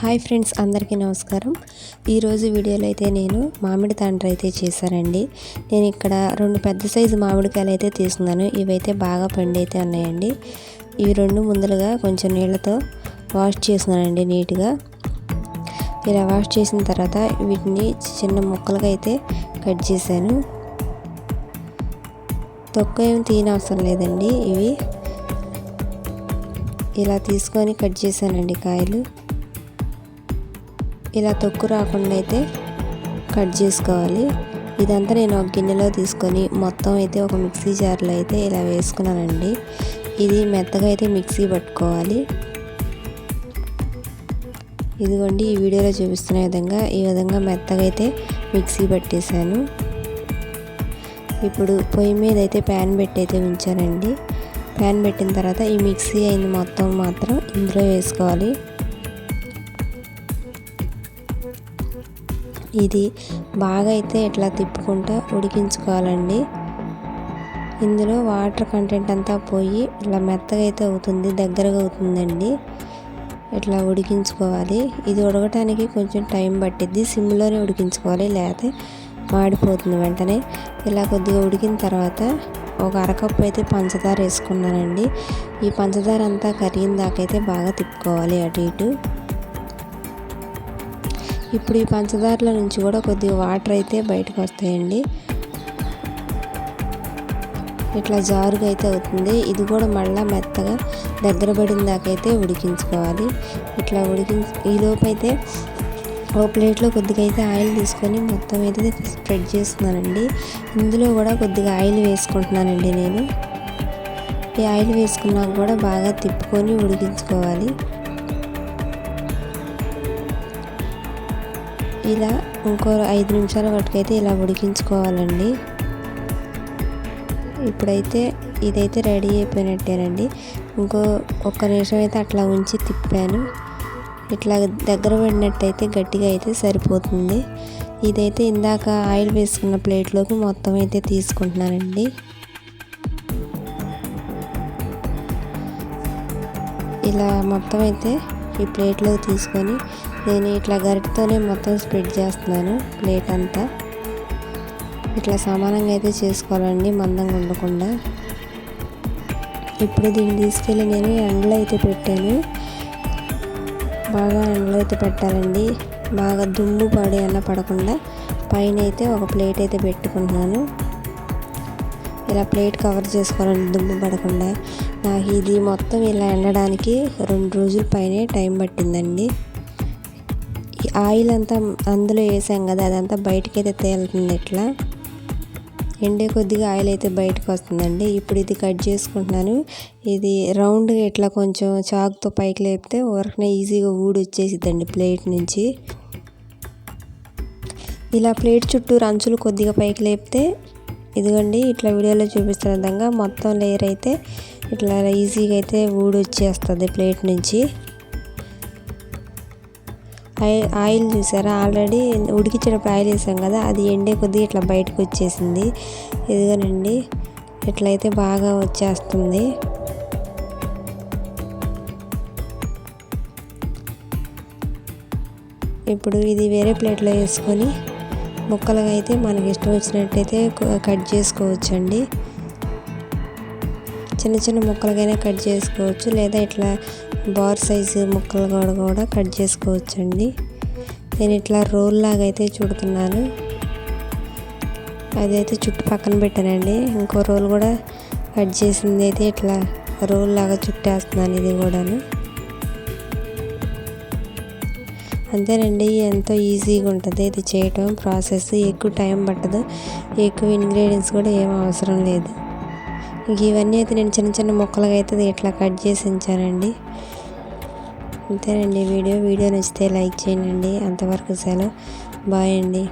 Hi friends అందరికీ నమస్కారం. ఈరోజు వీడియోలో అయితే నేను మామిడి తాండ్ర అయితే చేశానండి. నేను ఇక్కడ రెండు పెద్ద సైజు మామిడికాయలు అయితే తీసుకున్నాను. ఇవైతే బాగా పండి అయితే ఉన్నాయండి. ఇవి రెండు ముందలుగా కొంచెం నీళ్ళతో వాష్ చేస్తున్నానండి నీట్గా. ఇలా వాష్ చేసిన తర్వాత వీటిని చిన్న ముక్కలుగా అయితే కట్ చేశాను. తొక్క ఏమి తీయనవసరం లేదండి ఇవి. ఇలా తీసుకొని కట్ చేశానండి కాయలు. ఇలా తొక్కు రాకుండా అయితే కట్ చేసుకోవాలి. ఇదంతా నేను ఒక గిన్నెలో తీసుకొని మొత్తం అయితే ఒక మిక్సీ జార్లో అయితే ఇలా వేసుకున్నానండి. ఇది మెత్తగా అయితే మిక్సీ పట్టుకోవాలి. ఇదిగోండి ఈ వీడియోలో చూపిస్తున్న విధంగా ఈ విధంగా మెత్తగా అయితే మిక్సీ పట్టేశాను. ఇప్పుడు పొయ్యి మీద అయితే ప్యాన్ పెట్టి అయితే ఉంచానండి. ప్యాన్ పెట్టిన తర్వాత ఈ మిక్సీ అయింది మొత్తం మాత్రం ఇందులో వేసుకోవాలి. ఇది బాగా అయితే ఇట్లా తిప్పుకుంటూ ఉడికించుకోవాలండి. ఇందులో వాటర్ కంటెంట్ అంతా పోయి ఇట్లా మెత్తగా అయితే అవుతుంది దగ్గరగా అవుతుందండి. ఇట్లా ఉడికించుకోవాలి. ఇది ఉడకటానికి కొంచెం టైం పట్టిద్ది. సిమ్లోనే ఉడికించుకోవాలి లేకపోతే మాడిపోతుంది వెంటనే. ఇలా కొద్దిగా ఉడికిన తర్వాత ఒక అరకప్పు అయితే పంచదార వేసుకున్నానండి. ఈ పంచదార అంతా కరిగిన దాకైతే బాగా తిప్పుకోవాలి అటు ఇటు. ఇప్పుడు ఈ పంచదారల నుంచి కూడా కొద్దిగా వాటర్ అయితే బయటకు వస్తాయండి. ఇట్లా జారుగా అయితే అవుతుంది. ఇది కూడా మళ్ళీ మెత్తగా దగ్గర పడిన దాకైతే ఉడికించుకోవాలి. ఇట్లా ఉడికించు ఈలోపు అయితే ఓ ప్లేట్లో కొద్దిగా అయితే ఆయిల్ తీసుకొని మొత్తం అయితే స్ప్రెడ్ చేస్తున్నానండి. ఇందులో కూడా కొద్దిగా ఆయిల్ వేసుకుంటున్నానండి నేను. ఈ ఆయిల్ వేసుకున్నాక కూడా బాగా తిప్పుకొని ఉడికించుకోవాలి. ఇలా ఇంకో ఐదు నిమిషాల వరకైతే ఇలా ఉడికించుకోవాలండి. ఇప్పుడైతే ఇదైతే రెడీ అయిపోయినట్టేనండి. ఇంకో ఒక్క నిమిషం అయితే అట్లా ఉంచి తిప్పాను. ఇట్లా దగ్గర పడినట్టయితే గట్టిగా అయితే సరిపోతుంది. ఇదైతే ఇందాక ఆయిల్ వేసుకున్న ప్లేట్లోకి మొత్తం అయితే తీసుకుంటున్నానండి. ఇలా మొత్తం అయితే ఈ ప్లేట్లో తీసుకొని నేను ఇట్లా గరిటతోనే మొత్తం స్ప్రెడ్ చేస్తున్నాను ప్లేట్ అంతా. ఇట్లా సమానంగా అయితే చేసుకోవాలండి మందంగా ఉండకుండా. ఇప్పుడు దీన్ని తీసుకెళ్ళి నేను ఎండలో అయితే పెట్టాను. బాగా ఎండలో అయితే పెట్టాలండి. బాగా దుమ్ము పడి అన్న పడకుండా పైన అయితే ఒక ప్లేట్ అయితే పెట్టుకుంటున్నాను. ఇలా ప్లేట్ కవర్ చేసుకోవాలని దుమ్ము పడకుండా నాకు ఇది మొత్తం ఇలా ఎండడానికి రెండు రోజుల పైనే టైం పట్టిందండి. ఆయిల్ అంతా అందులో వేసాం కదా అదంతా బయటకైతే తేలుతుంది ఇట్లా ఎండే కొద్దిగా ఆయిల్ అయితే బయటకు వస్తుందండి. ఇప్పుడు ఇది కట్ చేసుకుంటున్నాను. ఇది రౌండ్గా ఇట్లా కొంచెం చాక్తో పైకి లేపితే ఊరకనే ఈజీగా ఊడి వచ్చేసిద్దండి ప్లేట్ నుంచి. ఇలా ప్లేట్ చుట్టూ రంచులు కొద్దిగా పైకి లేపితే ఇదిగోండి ఇట్లా వీడియోలో చూపిస్తున్న విధంగా మొత్తం లేయర్ అయితే ఇట్లా ఈజీగా అయితే ఊడి వచ్చేస్తుంది ప్లేట్ నుంచి. ఆయిల్ ఆయిల్ చూసారా? ఆల్రెడీ ఉడికించేటప్పుడు ఆయిల్ వేసాం కదా అది ఎండే కొద్దిగా ఇట్లా బయటకు వచ్చేసింది. ఇదిగోనండి ఇట్లయితే బాగా వచ్చేస్తుంది. ఇప్పుడు ఇది వేరే ప్లేట్లో వేసుకొని ముక్కలుగా అయితే మనకి ఇష్టం వచ్చినట్టయితే కట్ చేసుకోవచ్చండి. చిన్న చిన్న ముక్కలుగానే కట్ చేసుకోవచ్చు. లేదా ఇట్లా బార్ సైజు ముక్కలు కూడా కూడా కట్ చేసుకోవచ్చండి. నేను ఇట్లా రోల్ లాగా అయితే చుడుతున్నాను. అదైతే చుట్టు పక్కన పెట్టానండి. ఇంకో రోల్ కూడా కట్ చేసింది అయితే ఇట్లా రోల్ లాగా చుట్టేస్తున్నాను ఇది కూడాను. అంతేనండి ఎంతో ఈజీగా ఉంటుంది ఇది చేయటం ప్రాసెస్ ఎక్కువ టైం పట్టదు ఎక్కువ ఇంగ్రీడియంట్స్ కూడా ఏం అవసరం లేదు. ఇంక ఇవన్నీ అయితే నేను చిన్న చిన్న ముక్కలుగా అయితే ఇట్లా కట్ చేసి ఉంచానండి. అంతేనండి వీడియో వీడియో నచ్చితే లైక్ చేయండి అంతవరకు సెలవు. బాయ్ అండి.